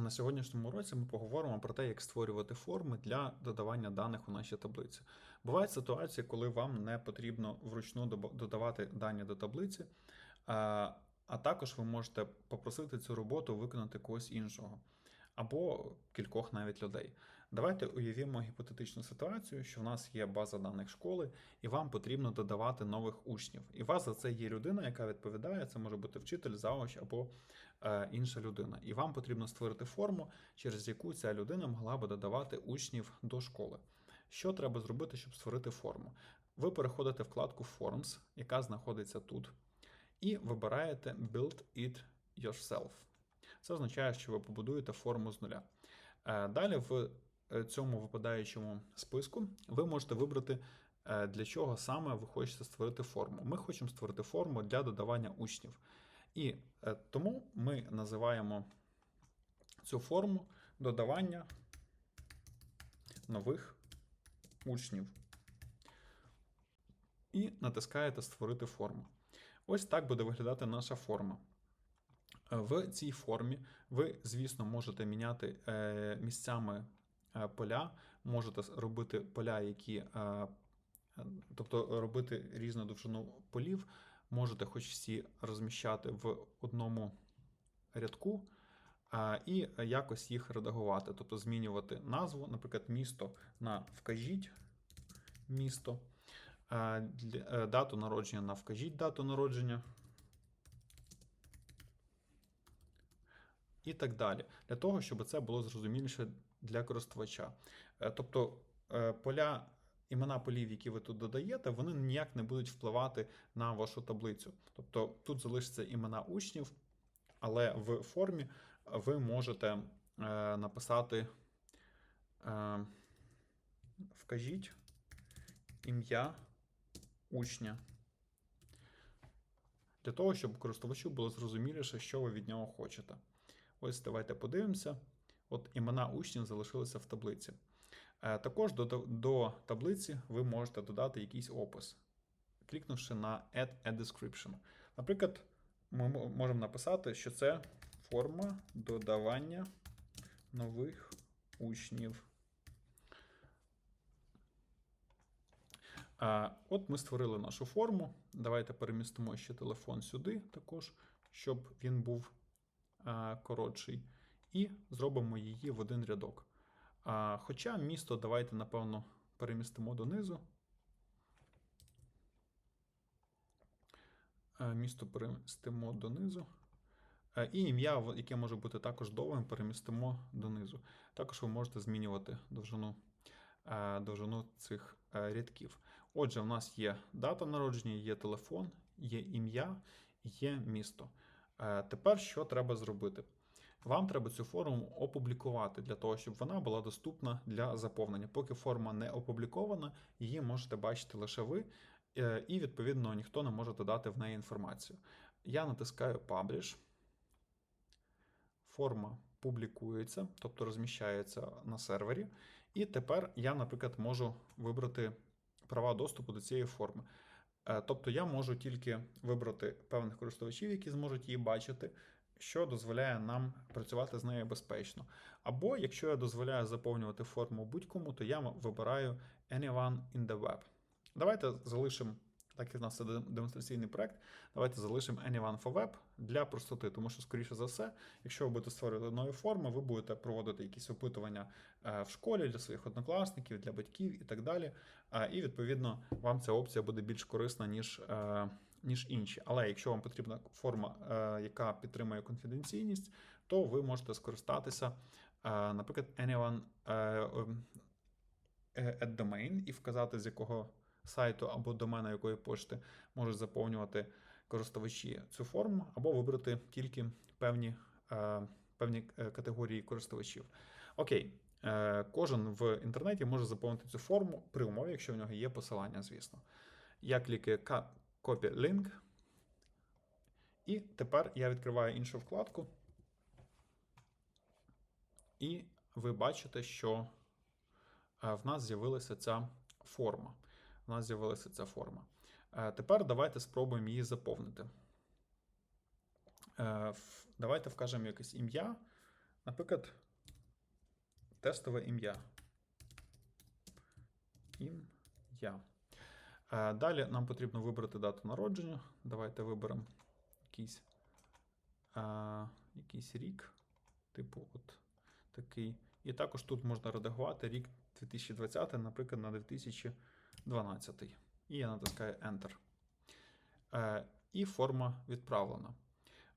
На сьогоднішньому уроці ми поговоримо про те, як створювати форми для додавання даних у наші таблиці. Бувають ситуації, коли вам не потрібно вручну додавати дані до таблиці, а також ви можете попросити цю роботу виконати когось іншого або кількох навіть людей. Давайте уявімо гіпотетичну ситуацію, що в нас є база даних школи, і вам потрібно додавати нових учнів. І у вас за це є людина, яка відповідає, це може бути вчитель, завуч або е, інша людина. І вам потрібно створити форму, через яку ця людина могла би додавати учнів до школи. Що треба зробити, щоб створити форму? Ви переходите вкладку Forms, яка знаходиться тут, і вибираєте Build it yourself. Це означає, що ви побудуєте форму з нуля. Е, Далі в цьому випадаючому списку ви можете вибрати, е, для чого саме ви хочете створити форму. Ми хочемо створити форму для додавання учнів. І е, тому ми називаємо цю форму додавання нових учнів. І натискаєте Створити форму. Ось так буде виглядати наша форма. Е, В цій формі ви, звісно, можете міняти е, місцями е, поля, можете робити поля, які, е, е, тобто робити різну довжину полів, можете хоч всі розміщати в одному рядку е, і якось їх редагувати, тобто змінювати назву, наприклад, місто на вкажіть місто, е, е, дату народження на вкажіть дату народження. і так далі, для того, щоб це було зрозуміліше для користувача. Е, Тобто е, поля, імена полів, які ви тут додаєте, вони ніяк не будуть впливати на вашу таблицю. Тобто тут залишаться імена учнів, але в формі ви можете е, написати вкажіть ім'я учня. Для того, щоб користувачу було зрозуміліше, що ви від нього хочете. Ось давайте подивимося. От імена учнів залишилися в таблиці. Е, Також до, до таблиці ви можете додати якийсь опис, клікнувши на Add a Description. Наприклад, ми можемо написати, що це форма додавання нових учнів. Е, От ми створили нашу форму. Давайте перемістимо ще телефон сюди також, щоб він був е, коротший, і зробимо її в один рядок. А, Хоча місто давайте, напевно, перемістимо донизу. Е, Місто перемістимо донизу. Е, І ім'я, яке може бути також довгим, перемістимо донизу. Також ви можете змінювати довжину, е, довжину цих рядків. Отже, в нас є дата народження, є телефон, є ім'я, є місто. Тепер що треба зробити? Вам треба цю форму опублікувати для того, щоб вона була доступна для заповнення. Поки форма не опублікована, її можете бачити лише ви, е, і відповідно ніхто не може додати в неї інформацію. Я натискаю Publish. Форма публікується, тобто розміщається на сервері. І тепер я, наприклад, можу вибрати права доступу до цієї форми. Е, Тобто я можу тільки вибрати певних користувачів, які зможуть її бачити, що дозволяє нам працювати з нею безпечно. Або якщо я дозволяю заповнювати форму будь-кому, то я вибираю Anyone in the web. Давайте залишимо, так як в нас це демонстраційний проект, давайте залишимо Anyone for Web для простоти, тому що, скоріше за все, якщо ви будете створювати нові форми, ви будете проводити якісь опитування е, в школі для своїх однокласників, для батьків і так далі. І відповідно вам ця опція буде більш корисна, ніж, е, ніж інші. Але якщо вам потрібна форма, е, яка підтримує конфіденційність, то ви можете скористатися, е, наприклад, anyone е, ем, at domain і вказати, з якого сайту або домена якої пошти можуть заповнювати користувачі цю форму, або вибрати тільки певні, певні категорії користувачів. Окей, кожен в інтернеті може заповнити цю форму при умові, якщо в нього є посилання, звісно. Я клікаю «Ка- Copy Link. І тепер я відкриваю іншу вкладку. І ви бачите, що е, в нас з'явилася ця форма. В нас з'явилася ця форма. Е, Тепер давайте спробуємо її заповнити. Е, Давайте вкажемо якесь ім'я. наприклад, тестове ім'я. Ім'я. Е, Далі нам потрібно вибрати дату народження. Давайте виберемо якийсь, е, якийсь рік, типу, от такий. І також тут можна редагувати рік 2020, наприклад, на 2012. І я натискаю Enter. Е, І форма відправлена.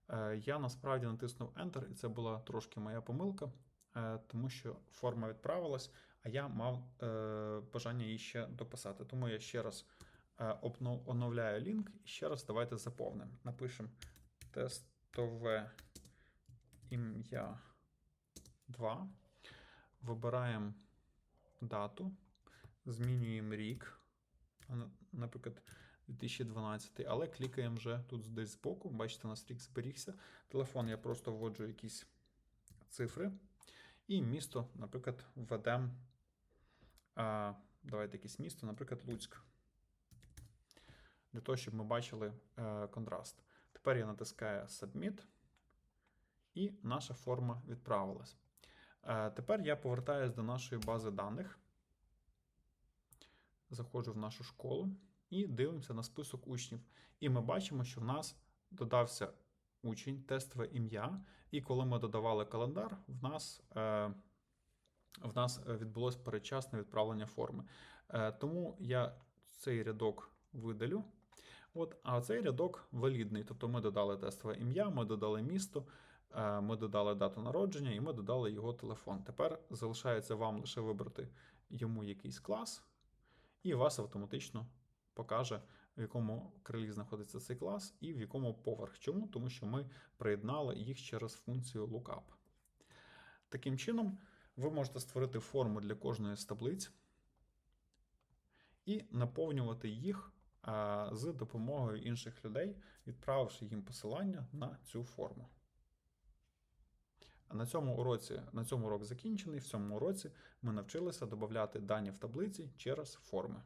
Е, Я насправді натиснув Enter, і це була трошки моя помилка, е, тому що форма відправилась, а я мав е, бажання її ще дописати. Тому я ще раз оновляю лінк і ще раз давайте заповнимо. Напишемо тестове ім'я 2. Вибираємо дату, змінюємо рік, наприклад, 2012, але клікаємо вже тут десь збоку. Бачите, у нас рік зберігся. Телефон я просто вводжу якісь цифри. І місто, наприклад, введемо. Давайте якесь місто, наприклад, Луцьк. Для того, щоб ми бачили е, контраст. Тепер я натискаю Submit, і наша форма відправилась. Е, Тепер я повертаюся до нашої бази даних. Заходжу в нашу школу і дивимося на список учнів. І ми бачимо, що в нас додався учень, тестове ім'я. І коли ми додавали календар, в нас, е, в нас відбулось передчасне відправлення форми. Е, тому я цей рядок видалю. От, а цей рядок валідний. Тобто ми додали тестове ім'я, ми додали місто, е, ми додали дату народження і ми додали його телефон. Тепер залишається вам лише вибрати йому якийсь клас, і вас автоматично покаже, в якому крилі знаходиться цей клас і в якому поверх. Чому? Тому що ми приєднали їх через функцію lookup. Таким чином, ви можете створити форму для кожної з таблиць і наповнювати їх з допомогою інших людей, відправивши їм посилання на цю форму. На цьому уроці, на цьому урок закінчений. В цьому уроці ми навчилися додати дані в таблиці через форми.